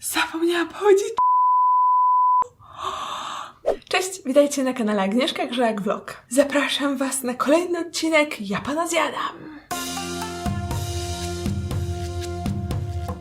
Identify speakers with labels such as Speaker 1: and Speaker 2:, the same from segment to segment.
Speaker 1: Zapomniałam powiedzieć. Cześć, witajcie na kanale Agnieszka Grzejak Vlog. Zapraszam Was na kolejny odcinek Ja Pana Zjadam.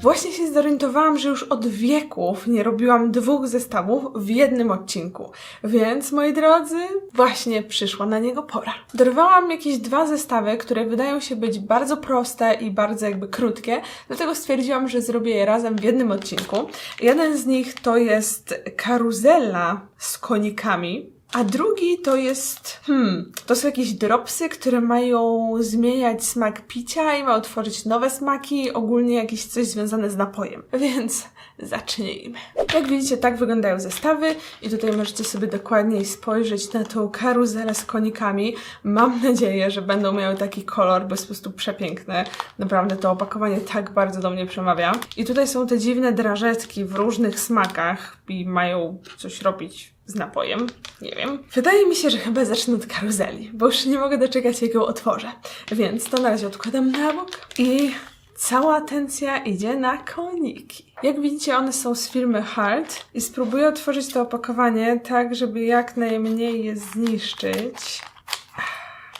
Speaker 1: Właśnie się zorientowałam, że już od wieków nie robiłam dwóch zestawów w jednym odcinku. Więc, moi drodzy, właśnie przyszła na niego pora. Dorwałam jakieś dwa zestawy, które wydają się być bardzo proste i bardzo jakby krótkie, dlatego stwierdziłam, że zrobię je razem w jednym odcinku. Jeden z nich to jest karuzela z konikami, a drugi to jest, hmm, to są jakieś dropsy, które mają zmieniać smak picia i mają tworzyć nowe smaki, ogólnie jakieś coś związane z napojem. Więc zacznijmy. Jak widzicie, tak wyglądają zestawy i tutaj możecie sobie dokładniej spojrzeć na tą karuzelę z konikami. Mam nadzieję, że będą miały taki kolor, bo jest po prostu przepiękne. Naprawdę to opakowanie tak bardzo do mnie przemawia. I tutaj są te dziwne drażetki w różnych smakach i mają coś robić z napojem. Nie wiem. Wydaje mi się, że chyba zacznę od karuzeli, bo już nie mogę doczekać, jak ją otworzę. Więc to na razie odkładam na bok i cała atencja idzie na koniki. Jak widzicie, one są z firmy Hart i spróbuję otworzyć to opakowanie tak, żeby jak najmniej je zniszczyć.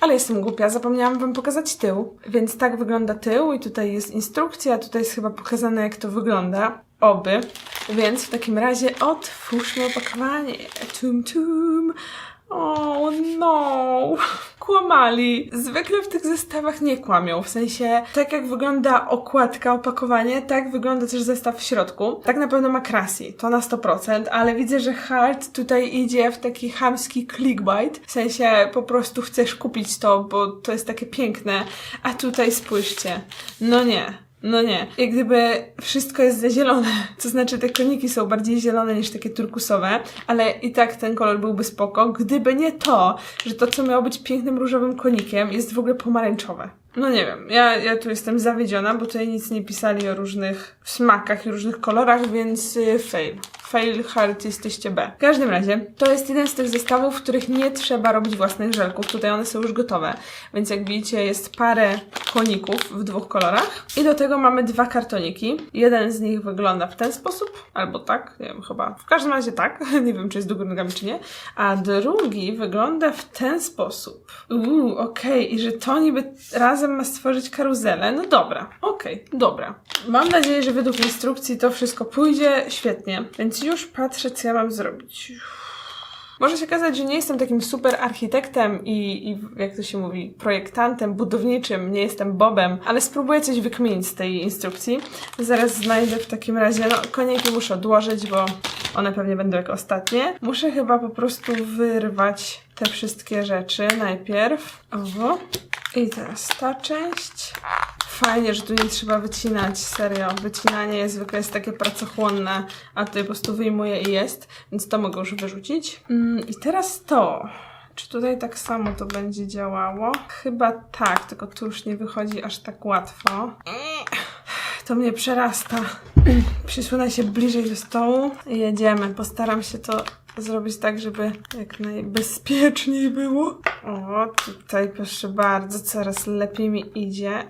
Speaker 1: Ale jestem głupia, zapomniałam Wam pokazać tył. Więc tak wygląda tył i tutaj jest instrukcja, tutaj jest chyba pokazane jak to wygląda. Oby. Więc w takim razie otwórzmy opakowanie. Tum tum. O no, kłamali. Zwykle w tych zestawach nie kłamią. W sensie, tak jak wygląda okładka, opakowanie, tak wygląda też zestaw w środku. Tak na pewno ma Krasi, to na 100%, ale widzę, że Hart tutaj idzie w taki chamski clickbait. W sensie, po prostu chcesz kupić to, bo to jest takie piękne. A tutaj spójrzcie. No nie. No nie. Jak gdyby wszystko jest zielone. To znaczy te koniki są bardziej zielone niż takie turkusowe, ale i tak ten kolor byłby spoko, gdyby nie to, że to, co miało być pięknym różowym konikiem, jest w ogóle pomarańczowe. No nie wiem, ja, ja tu jestem zawiedziona, bo tutaj nic nie pisali o różnych smakach i różnych kolorach, więc y, fail. Fail hard jesteście B. W każdym razie, to jest jeden z tych zestawów, w których nie trzeba robić własnych żelków. Tutaj one są już gotowe, więc jak widzicie jest parę koników w dwóch kolorach. I do tego mamy dwa kartoniki. Jeden z nich wygląda w ten sposób, albo tak, nie wiem, chyba. W każdym razie tak, nie wiem czy jest do góry nogami czy nie. A drugi wygląda w ten sposób. Uuu, okej, i że to niby razem ma stworzyć karuzelę. No dobra, okej, dobra. Mam nadzieję, że według instrukcji to wszystko pójdzie świetnie, więc już patrzę, co ja mam zrobić. Może się okazać, że nie jestem takim super architektem i, i, jak to się mówi, projektantem budowniczym, nie jestem Bobem, ale spróbuję coś wykminić z tej instrukcji. Zaraz znajdę w takim razie, no koniki muszę odłożyć, bo one pewnie będą jak ostatnie. Muszę chyba po prostu wyrwać te wszystkie rzeczy najpierw. Oho. I teraz ta część. Fajnie, że tu nie trzeba wycinać, serio. Wycinanie zwykle jest takie pracochłonne, a tutaj po prostu wyjmuję i jest, więc to mogę już wyrzucić. Mm, I teraz to. Czy tutaj tak samo to będzie działało? Chyba tak, tylko tu już nie wychodzi aż tak łatwo. To mnie przerasta. Przysunę się bliżej do stołu jedziemy. Postaram się to zrobić tak, żeby jak najbezpieczniej było. O, tutaj proszę bardzo, coraz lepiej mi idzie.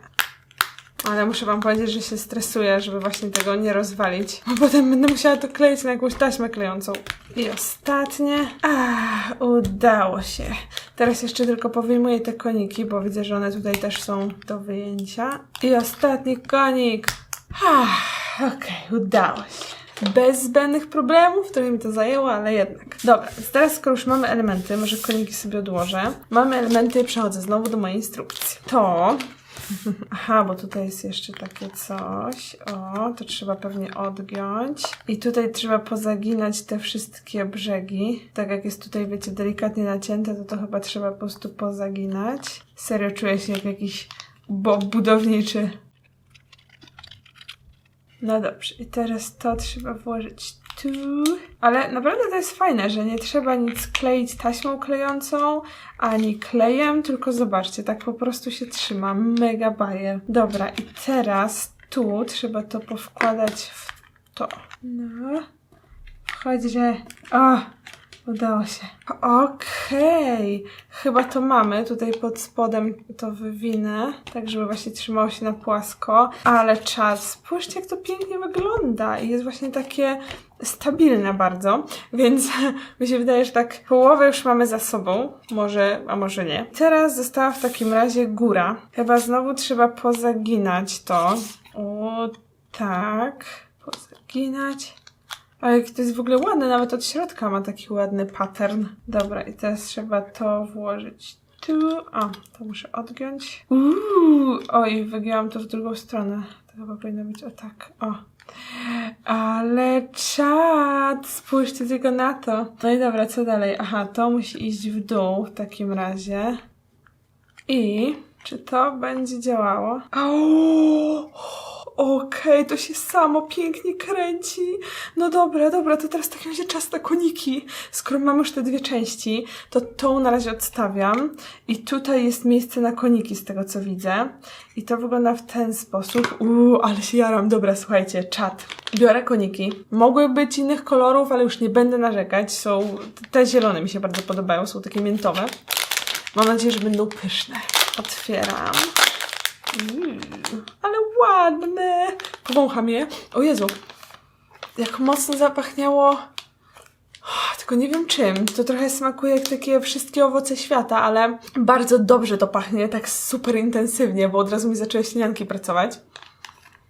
Speaker 1: Ale muszę wam powiedzieć, że się stresuję, żeby właśnie tego nie rozwalić. Bo potem będę musiała to kleić na jakąś taśmę klejącą. I ostatnie. Ah, udało się. Teraz jeszcze tylko powyjmuję te koniki, bo widzę, że one tutaj też są do wyjęcia. I ostatni konik. Ah, okej, udało się. Bez zbędnych problemów, trochę mi to zajęło, ale jednak. Dobra, więc teraz skoro już mamy elementy, może koniki sobie odłożę. Mamy elementy, przechodzę znowu do mojej instrukcji. To Aha, bo tutaj jest jeszcze takie coś. O, to trzeba pewnie odgiąć. I tutaj trzeba pozaginać te wszystkie brzegi. Tak jak jest tutaj, wiecie, delikatnie nacięte, to to chyba trzeba po prostu pozaginać. Serio czuję się jak jakiś bob budowniczy. No dobrze, i teraz to trzeba włożyć tu. Ale naprawdę to jest fajne, że nie trzeba nic kleić taśmą klejącą, ani klejem, tylko zobaczcie, tak po prostu się trzyma. Mega bajer. Dobra, i teraz tu trzeba to powkładać w to. No. Chodź, że... O! Udało się. Okej. Chyba to mamy. Tutaj pod spodem to wywinę, tak żeby właśnie trzymało się na płasko. Ale czas. Spójrzcie, jak to pięknie wygląda. I jest właśnie takie stabilne bardzo. Więc mi się wydaje, że tak połowę już mamy za sobą. Może, a może nie. Teraz została w takim razie góra. Chyba znowu trzeba pozaginać to. O, tak. Pozaginać. Ale jak to jest w ogóle ładne, nawet od środka ma taki ładny pattern. Dobra, i teraz trzeba to włożyć tu. O, to muszę odgiąć. Uuu, oj, wygięłam to w drugą stronę. To chyba powinno być o tak, o. Ale czad, spójrzcie tylko na to. No i dobra, co dalej? Aha, to musi iść w dół w takim razie. I czy to będzie działało? O, Okej, to się samo pięknie kręci. No dobra, dobra, to teraz w takim razie czas na koniki. Skoro mam już te dwie części, to tą na razie odstawiam. I tutaj jest miejsce na koniki, z tego co widzę. I to wygląda w ten sposób. Uuu, ale się jaram. Dobra, słuchajcie, czat. Biorę koniki. Mogły być innych kolorów, ale już nie będę narzekać. Są, te zielone mi się bardzo podobają, są takie miętowe. Mam nadzieję, że będą pyszne. Otwieram. Mm, ale ładne. Powącham je. O Jezu. Jak mocno zapachniało. Oh, Tylko nie wiem czym. To trochę smakuje jak takie wszystkie owoce świata, ale bardzo dobrze to pachnie, tak super intensywnie, bo od razu mi zaczęły śnianki pracować.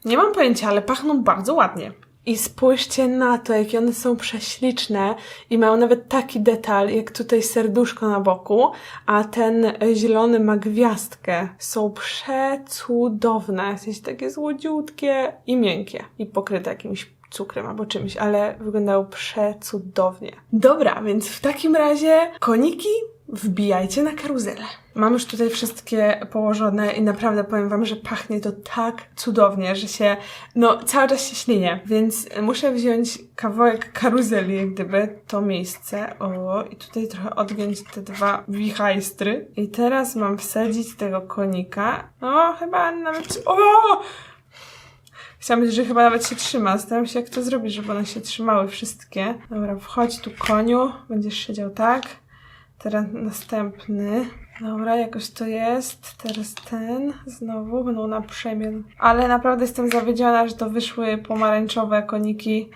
Speaker 1: Nie mam pojęcia, ale pachną bardzo ładnie. I spójrzcie na to, jakie one są prześliczne i mają nawet taki detal, jak tutaj serduszko na boku, a ten zielony ma gwiazdkę. Są przecudowne, w sensie takie złodziutkie i miękkie i pokryte jakimś cukrem albo czymś, ale wyglądają przecudownie. Dobra, więc w takim razie koniki wbijajcie na karuzelę. Mam już tutaj wszystkie położone i naprawdę powiem wam, że pachnie to tak cudownie, że się, no cały czas się ślinię, więc muszę wziąć kawałek karuzeli, jak gdyby, to miejsce, o i tutaj trochę odgiąć te dwa wichajstry i teraz mam wsadzić tego konika, no chyba nawet, o! Chciałam powiedzieć, że chyba nawet się trzyma. Zastanawiam się, jak to zrobić, żeby one się trzymały wszystkie. Dobra, wchodź tu koniu. Będziesz siedział tak. Teraz następny. Dobra, jakoś to jest. Teraz ten. Znowu będą na przemian. Ale naprawdę jestem zawiedziona, że to wyszły pomarańczowe koniki,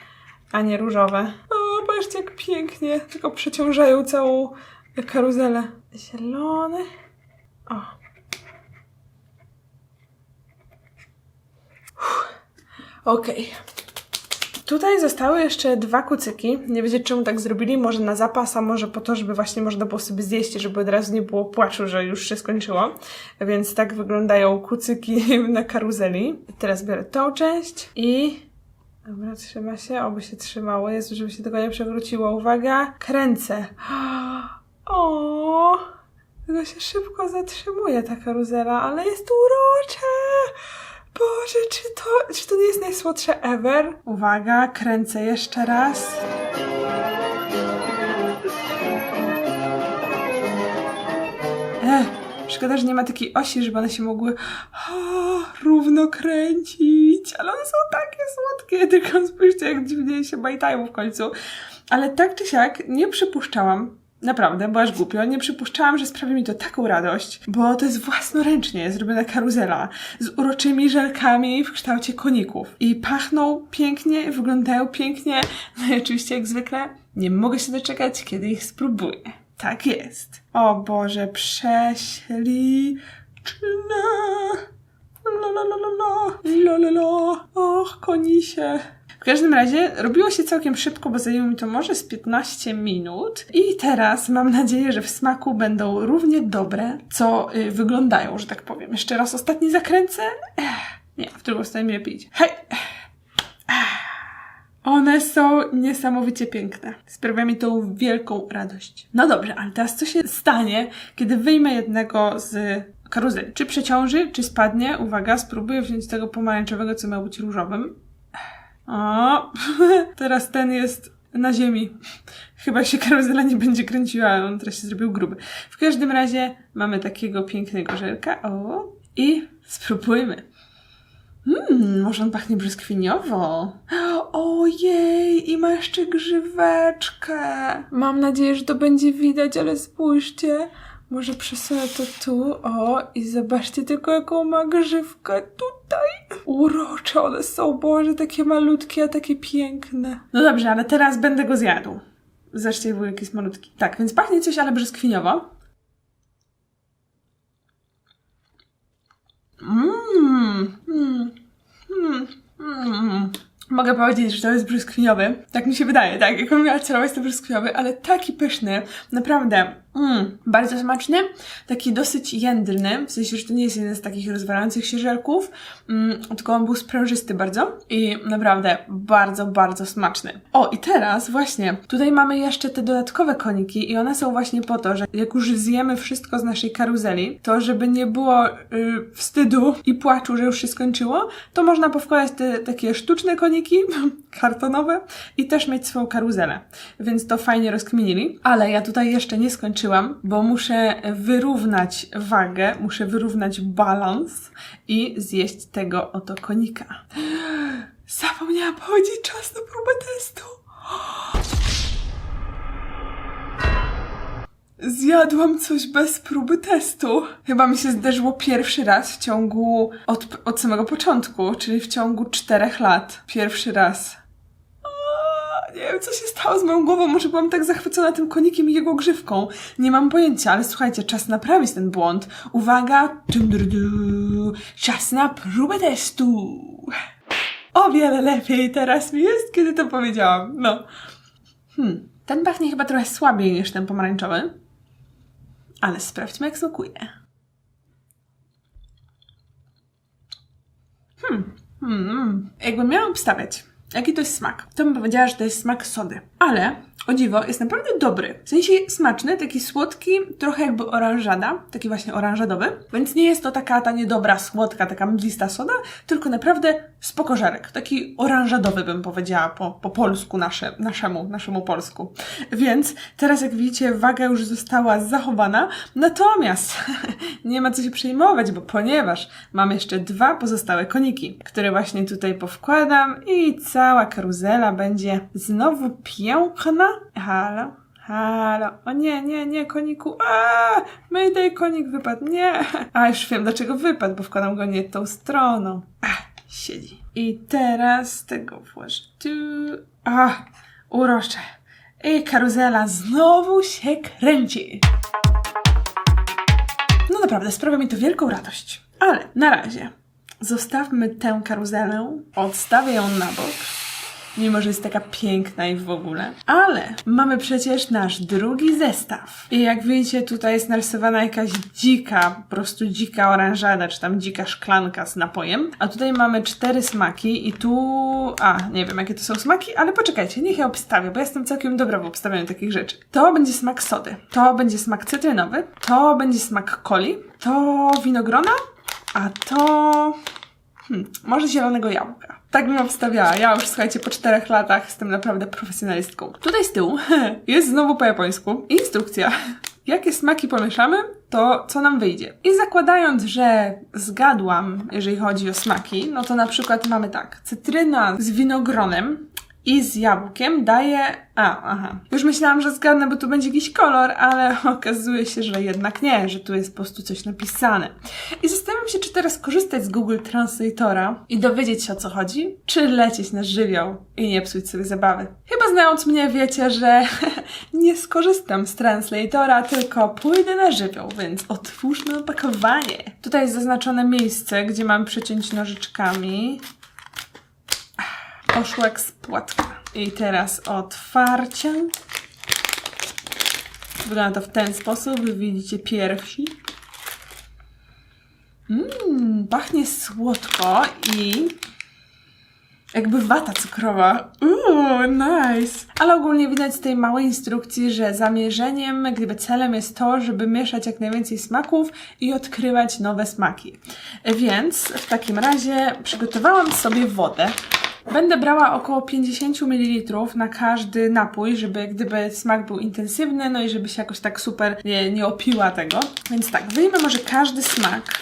Speaker 1: a nie różowe. O, patrzcie jak pięknie. Tylko przeciążają całą karuzelę. Zielony. O. Okej. Tutaj zostały jeszcze dwa kucyki. Nie wiedzieć czemu tak zrobili, może na zapas, a może po to, żeby właśnie można było sobie zjeść, żeby od razu nie było płaczu, że już się skończyło. Więc tak wyglądają kucyki na karuzeli. Teraz biorę tą część i... Dobra, trzyma się, oby się trzymało. Żeby się tego nie przewróciło. Uwaga, kręcę. O, tylko się szybko zatrzymuje ta karuzela, ale jest urocze. Boże, czy to, czy to nie jest najsłodsze ever? Uwaga, kręcę jeszcze raz. Ech, szkoda, że nie ma takiej osi, żeby one się mogły równo kręcić. Ale one są takie słodkie, tylko spójrzcie, jak dziwnie się bajtają w końcu. Ale tak czy siak, nie przypuszczałam, Naprawdę, bo aż głupio. Nie przypuszczałam, że sprawi mi to taką radość, bo to jest własnoręcznie zrobiona karuzela z uroczymi żelkami w kształcie koników. I pachną pięknie, wyglądają pięknie. No i oczywiście, jak zwykle, nie mogę się doczekać, kiedy ich spróbuję. Tak jest. O Boże, prześliczne. La la la. Och, konisie. W każdym razie robiło się całkiem szybko, bo zajęło mi to może z 15 minut. I teraz mam nadzieję, że w smaku będą równie dobre, co y, wyglądają, że tak powiem. Jeszcze raz ostatni zakręcę. Ech, nie, w drugą stronę mi lepiej. Hej! One są niesamowicie piękne. Sprawia mi to wielką radość. No dobrze, ale teraz co się stanie, kiedy wyjmę jednego z karuzeli? Czy przeciąży, czy spadnie? Uwaga, spróbuję wziąć tego pomarańczowego, co miał być różowym. O, teraz ten jest na ziemi. Chyba się karuzela nie będzie kręciła, on teraz się zrobił gruby. W każdym razie mamy takiego pięknego żelka. O, i spróbujmy. Mmm, może on pachnie brzoskwiniowo. Ojej, i ma jeszcze grzyweczkę. Mam nadzieję, że to będzie widać, ale spójrzcie. Może przesunę to tu, o, i zobaczcie tylko, jaką ma grzywkę tutaj. Urocze one są, Boże, takie malutkie, a takie piękne. No dobrze, ale teraz będę go zjadł. Zresztą był jakiś malutki. Tak, więc pachnie coś, ale brzoskwiniowo. Mmm, mmm, mmm, mmm. Mogę powiedzieć, że to jest brzoskwiniowy. Tak mi się wydaje, tak? Jak on miał celować, to brzoskwiniowy, ale taki pyszny. Naprawdę. Mm, bardzo smaczny. Taki dosyć jędrny. W sensie, że to nie jest jeden z takich rozwalających się żelków, mm, tylko on był sprężysty bardzo. I naprawdę bardzo, bardzo smaczny. O, i teraz właśnie, tutaj mamy jeszcze te dodatkowe koniki i one są właśnie po to, że jak już zjemy wszystko z naszej karuzeli, to żeby nie było y, wstydu i płaczu, że już się skończyło, to można powkładać te takie sztuczne koniki, kartonowe i też mieć swoją karuzelę. Więc to fajnie rozkminili. Ale ja tutaj jeszcze nie skończyłam, bo muszę wyrównać wagę, muszę wyrównać balans i zjeść tego oto konika. Zapomniałam powiedzieć czas na próbę testu. Zjadłam coś bez próby testu. Chyba mi się zdarzyło pierwszy raz w ciągu od, od samego początku, czyli w ciągu czterech lat. Pierwszy raz. Nie wiem, co się stało z moją głową. Może byłam tak zachwycona tym konikiem i jego grzywką. Nie mam pojęcia, ale słuchajcie, czas naprawić ten błąd. Uwaga! Czas na próbę testu. O wiele lepiej teraz mi jest, kiedy to powiedziałam. No. Hmm. Ten pachnie chyba trochę słabiej niż ten pomarańczowy. Ale sprawdźmy, jak smakuje. Hmm. Hmm. Jakbym miała obstawiać, jaki to jest smak, to bym powiedziała, że to jest smak sody. Ale, o dziwo, jest naprawdę dobry. W sensie smaczny, taki słodki, trochę jakby oranżada, taki właśnie oranżadowy. Więc nie jest to taka ta niedobra, słodka, taka mdlista soda, tylko naprawdę spokożarek. Taki oranżadowy bym powiedziała po, po polsku nasze, naszemu, naszemu polsku. Więc teraz jak widzicie, waga już została zachowana. Natomiast nie ma co się przejmować, bo ponieważ mam jeszcze dwa pozostałe koniki, które właśnie tutaj powkładam i cała karuzela będzie znowu piękna. Halo? Halo. O nie, nie, nie, koniku. A, Mayday, konik wypadł. Nie. A, już wiem dlaczego wypadł, bo wkładam go nie tą stroną. Ach, siedzi. I teraz tego włożę tu. A. I karuzela znowu się kręci. No naprawdę, sprawia mi to wielką radość. Ale na razie zostawmy tę karuzelę, odstawię ją na bok, mimo że jest taka piękna i w ogóle. Ale mamy przecież nasz drugi zestaw. I jak widzicie, tutaj jest narysowana jakaś dzika, po prostu dzika oranżada, czy tam dzika szklanka z napojem. A tutaj mamy cztery smaki i tu... A, nie wiem jakie to są smaki, ale poczekajcie, niech ja obstawię, bo jestem całkiem dobra w obstawianiu takich rzeczy. To będzie smak sody, to będzie smak cytrynowy, to będzie smak coli, to winogrona, a to... Hmm, może zielonego jabłka. Tak bym obstawiała. Ja już, słuchajcie, po czterech latach jestem naprawdę profesjonalistką. Tutaj z tyłu jest znowu po japońsku instrukcja. Jakie smaki pomieszamy, to co nam wyjdzie. I zakładając, że zgadłam, jeżeli chodzi o smaki, no to na przykład mamy tak. Cytryna z winogronem i z jabłkiem daje... A, aha. Już myślałam, że zgadnę, bo tu będzie jakiś kolor, ale okazuje się, że jednak nie, że tu jest po prostu coś napisane. I zastanawiam się, czy teraz korzystać z Google Translatora i dowiedzieć się o co chodzi, czy lecieć na żywioł i nie psuć sobie zabawy. Chyba znając mnie wiecie, że nie skorzystam z Translatora, tylko pójdę na żywioł, więc otwórzmy opakowanie. Tutaj jest zaznaczone miejsce, gdzie mam przeciąć nożyczkami. Poszło jak z płatka. I teraz otwarcie. Wygląda to w ten sposób. Wy widzicie pierwsi. Mmm, pachnie słodko i jakby wata cukrowa. Uuu, nice. Ale ogólnie widać z tej małej instrukcji, że zamierzeniem, gdyby celem jest to, żeby mieszać jak najwięcej smaków i odkrywać nowe smaki. Więc w takim razie przygotowałam sobie wodę. Będę brała około 50 ml na każdy napój, żeby gdyby smak był intensywny, no i żeby się jakoś tak super nie, nie opiła tego. Więc tak, wyjmę może każdy smak.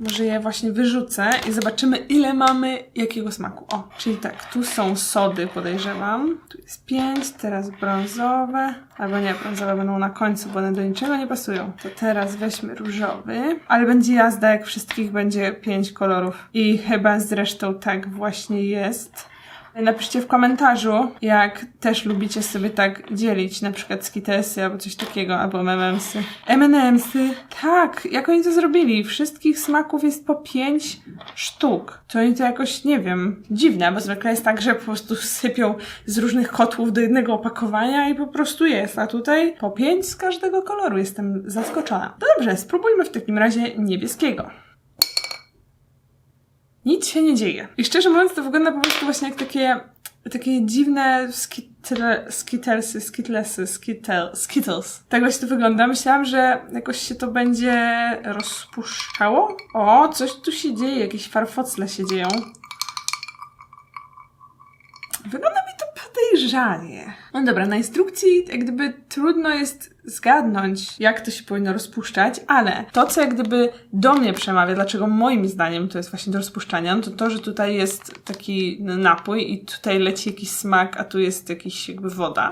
Speaker 1: Może je właśnie wyrzucę i zobaczymy, ile mamy jakiego smaku. O, czyli tak, tu są sody, podejrzewam. Tu jest pięć, teraz brązowe. Albo nie, brązowe będą na końcu, bo one do niczego nie pasują. To teraz weźmy różowy. Ale będzie jazda, jak wszystkich będzie pięć kolorów. I chyba zresztą tak właśnie jest. Napiszcie w komentarzu, jak też lubicie sobie tak dzielić, na przykład skitesy albo coś takiego, albo M&M'sy. M&M'sy, tak, jak oni to zrobili? Wszystkich smaków jest po pięć sztuk. To oni to jakoś, nie wiem, dziwne, bo zwykle jest tak, że po prostu sypią z różnych kotłów do jednego opakowania i po prostu jest, a tutaj po pięć z każdego koloru. Jestem zaskoczona. Dobrze, spróbujmy w takim razie niebieskiego nic się nie dzieje. I szczerze mówiąc, to wygląda po prostu właśnie jak takie, takie dziwne skitle, skittlesy, skitlesy, skittle, skittles. Tak właśnie to wygląda. Myślałam, że jakoś się to będzie rozpuszczało. O, coś tu się dzieje, jakieś farfocle się dzieją. Wygląda mi to podejrzanie. No dobra, na instrukcji jak gdyby trudno jest zgadnąć, jak to się powinno rozpuszczać, ale to, co jak gdyby do mnie przemawia, dlaczego moim zdaniem to jest właśnie do rozpuszczania, no to to, że tutaj jest taki napój i tutaj leci jakiś smak, a tu jest jakiś jakby woda.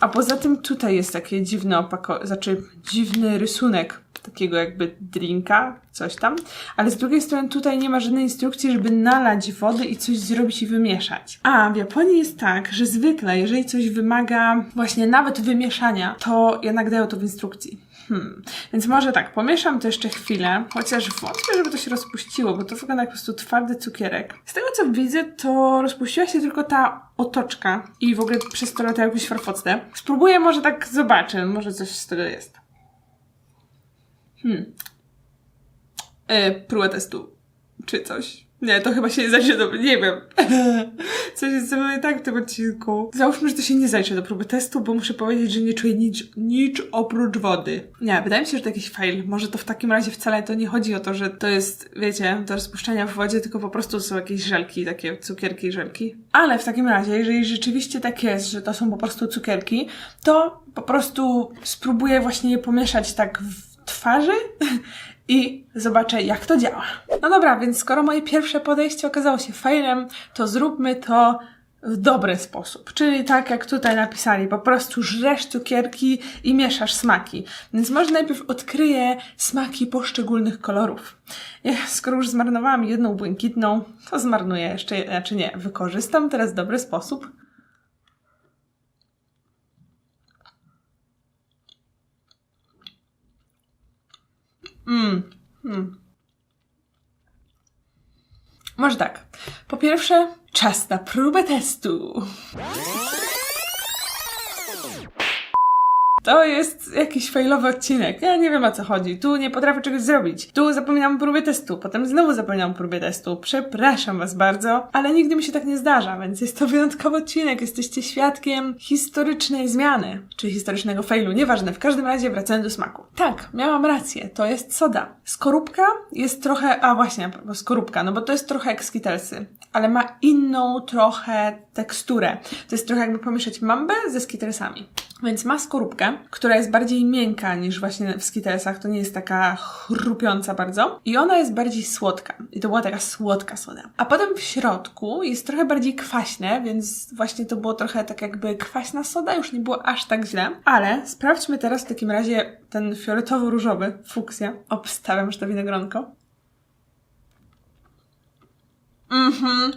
Speaker 1: A poza tym tutaj jest takie dziwne opako, znaczy dziwny rysunek takiego jakby drinka, coś tam, ale z drugiej strony tutaj nie ma żadnej instrukcji, żeby nalać wody i coś zrobić i wymieszać. A w Japonii jest tak, że zwykle, jeżeli coś wymaga właśnie nawet wymieszania, to jednak dają to w instrukcji. Hmm. Więc może tak, pomieszam to jeszcze chwilę, chociaż wątpię, żeby to się rozpuściło, bo to wygląda jak po prostu twardy cukierek. Z tego co widzę, to rozpuściła się tylko ta otoczka i w ogóle przez to latają jakieś farfocne. Spróbuję, może tak zobaczę, może coś z tego jest. Hmm. E, próbę testu. Czy coś. Nie, to chyba się nie zajdzie do... Nie wiem. Coś jest ze mną nie tak w tym odcinku. Załóżmy, że to się nie zajdzie do próby testu, bo muszę powiedzieć, że nie czuję nic, nic oprócz wody. Nie, wydaje mi się, że to jakiś fail. Może to w takim razie wcale to nie chodzi o to, że to jest, wiecie, do rozpuszczenia w wodzie, tylko po prostu są jakieś żelki, takie cukierki i żelki. Ale w takim razie, jeżeli rzeczywiście tak jest, że to są po prostu cukierki, to po prostu spróbuję właśnie je pomieszać tak w twarzy i zobaczę, jak to działa. No dobra, więc skoro moje pierwsze podejście okazało się failem, to zróbmy to w dobry sposób. Czyli tak jak tutaj napisali, po prostu żresz cukierki i mieszasz smaki. Więc może najpierw odkryję smaki poszczególnych kolorów. Ja, skoro już zmarnowałam jedną błękitną, to zmarnuję jeszcze, znaczy nie, wykorzystam teraz dobry sposób. Mm. Mm. Może tak. Po pierwsze, czas na próbę testu. To jest jakiś failowy odcinek. Ja nie wiem o co chodzi. Tu nie potrafię czegoś zrobić. Tu zapominam próbę testu, potem znowu zapominam próbę testu. Przepraszam was bardzo, ale nigdy mi się tak nie zdarza, więc jest to wyjątkowy odcinek. Jesteście świadkiem historycznej zmiany, czy historycznego failu, nieważne. W każdym razie wracając do smaku. Tak, miałam rację, to jest soda. Skorupka jest trochę, a właśnie, skorupka, no bo to jest trochę jak skitelsy, ale ma inną trochę teksturę. To jest trochę jakby pomieszać mambę ze skitelsami. Więc ma skorupkę, która jest bardziej miękka niż właśnie w Skittlesach. To nie jest taka chrupiąca bardzo. I ona jest bardziej słodka. I to była taka słodka soda. A potem w środku jest trochę bardziej kwaśne, więc właśnie to było trochę tak jakby kwaśna soda. Już nie było aż tak źle. Ale sprawdźmy teraz w takim razie ten fioletowo-różowy, fuksja. Obstawiam, że to winogronko. Mhm.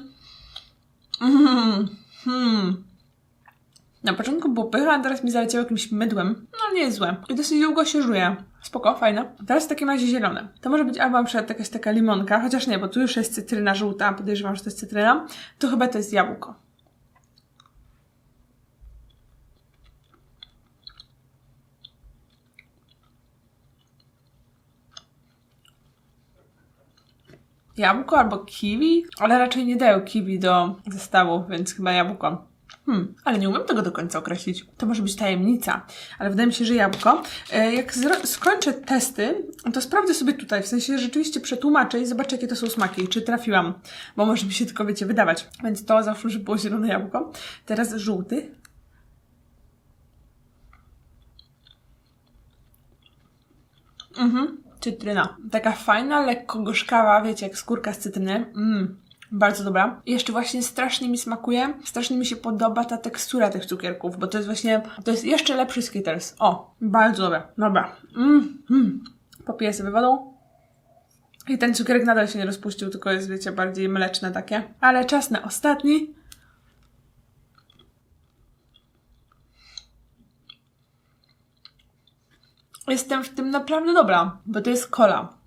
Speaker 1: Mhm. Hmm. Na początku było pycha, a teraz mi zaleciało jakimś mydłem. No nie jest złe. I dosyć długo się żuje. Spoko, fajne. Teraz w takim razie zielone. To może być albo na przykład jakaś taka limonka, chociaż nie, bo tu już jest cytryna żółta, podejrzewam, że to jest cytryna. To chyba to jest jabłko. Jabłko albo kiwi, ale raczej nie dają kiwi do zestawu, więc chyba jabłko. Hmm, ale nie umiem tego do końca określić. To może być tajemnica, ale wydaje mi się, że jabłko. E, jak skończę testy, to sprawdzę sobie tutaj, w sensie rzeczywiście przetłumaczę i zobaczę, jakie to są smaki, czy trafiłam, bo może mi się tylko, wiecie, wydawać. Więc to zawsze, że było zielone jabłko. Teraz żółty. Mhm. cytryna. Taka fajna, lekko gorzkawa, wiecie, jak skórka z cytryny. Mmm, bardzo dobra. I jeszcze właśnie strasznie mi smakuje, strasznie mi się podoba ta tekstura tych cukierków, bo to jest właśnie, to jest jeszcze lepszy Skittles. O, bardzo dobre. Dobra. Mmm, mm. Popiję sobie wodą. I ten cukierek nadal się nie rozpuścił, tylko jest, wiecie, bardziej mleczne takie. Ale czas na ostatni. Jestem w tym naprawdę dobra, bo to jest kola.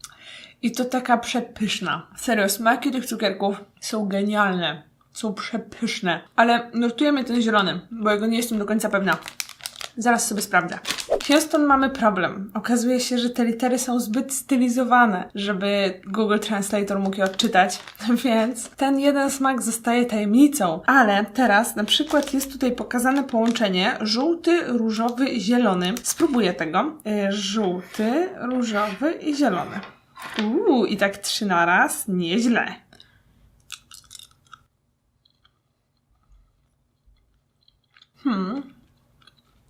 Speaker 1: I to taka przepyszna. Serio, smaki tych cukierków są genialne. Są przepyszne. Ale nurtuje mnie ten zielony, bo jego nie jestem do końca pewna. Zaraz sobie sprawdzę. Houston mamy problem. Okazuje się, że te litery są zbyt stylizowane, żeby Google Translator mógł je odczytać, więc ten jeden smak zostaje tajemnicą. Ale teraz na przykład jest tutaj pokazane połączenie żółty, różowy, zielony. Spróbuję tego. Y, Żółty, różowy i zielony. Uuu, i tak trzy na raz. Nieźle.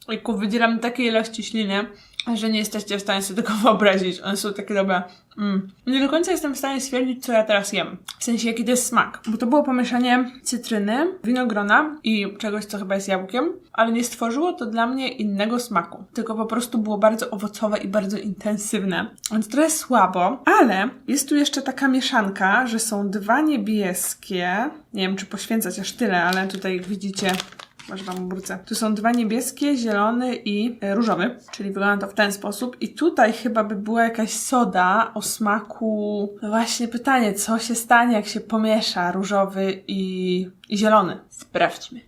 Speaker 1: Ojku, wydzielam takiej ilości śliny, że nie jesteście w stanie sobie tego wyobrazić. One są takie dobre. Mm. Nie do końca jestem w stanie stwierdzić, co ja teraz jem. W sensie, jaki to jest smak. Bo to było pomieszanie cytryny, winogrona i czegoś, co chyba jest jabłkiem, ale nie stworzyło to dla mnie innego smaku. Tylko po prostu było bardzo owocowe i bardzo intensywne. Więc trochę słabo, ale jest tu jeszcze taka mieszanka, że są dwa niebieskie. Nie wiem, czy poświęcać aż tyle, ale tutaj widzicie, może wam obrócę. Tu są dwa niebieskie, zielony i e, różowy, czyli wygląda to w ten sposób. I tutaj chyba by była jakaś soda o smaku. No właśnie pytanie, co się stanie, jak się pomiesza różowy i, i zielony? Sprawdźmy.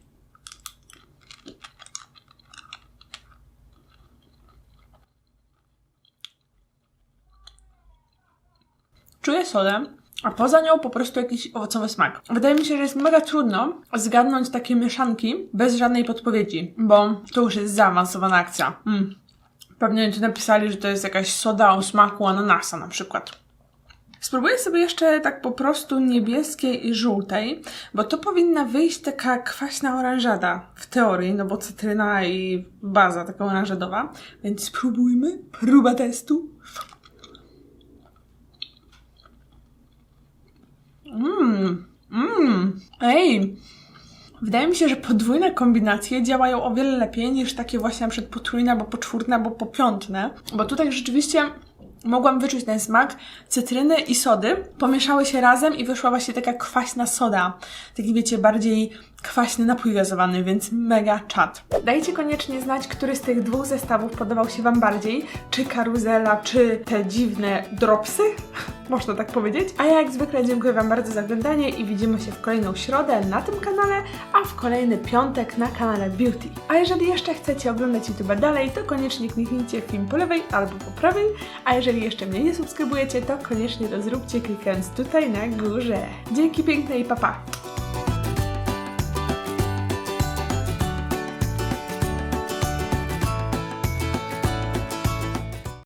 Speaker 1: Czuję sodę, a poza nią po prostu jakiś owocowy smak. Wydaje mi się, że jest mega trudno zgadnąć takie mieszanki bez żadnej podpowiedzi, bo to już jest zaawansowana akcja. Mm. Pewnie tu napisali, że to jest jakaś soda o smaku ananasa na przykład. Spróbuję sobie jeszcze tak po prostu niebieskiej i żółtej, bo to powinna wyjść taka kwaśna oranżada w teorii, no bo cytryna i baza taka oranżadowa. Więc spróbujmy. Próba testu. Mmm, mmm, ej. Wydaje mi się, że podwójne kombinacje działają o wiele lepiej niż takie właśnie na przykład potrójne, albo poczwórne, albo popiątne. Bo tutaj rzeczywiście mogłam wyczuć ten smak cytryny i sody. Pomieszały się razem i wyszła właśnie taka kwaśna soda. Taki wiecie, bardziej kwaśny napój gazowany, więc mega czad. Dajcie koniecznie znać, który z tych dwóch zestawów podobał się Wam bardziej. Czy karuzela, czy te dziwne dropsy? Można tak powiedzieć. A ja jak zwykle dziękuję Wam bardzo za oglądanie i widzimy się w kolejną środę na tym kanale, a w kolejny piątek na kanale Beauty. A jeżeli jeszcze chcecie oglądać YouTube dalej, to koniecznie kliknijcie film po lewej albo po prawej, a jeżeli jeszcze mnie nie subskrybujecie, to koniecznie to zróbcie klikając tutaj na górze. Dzięki piękne i papa!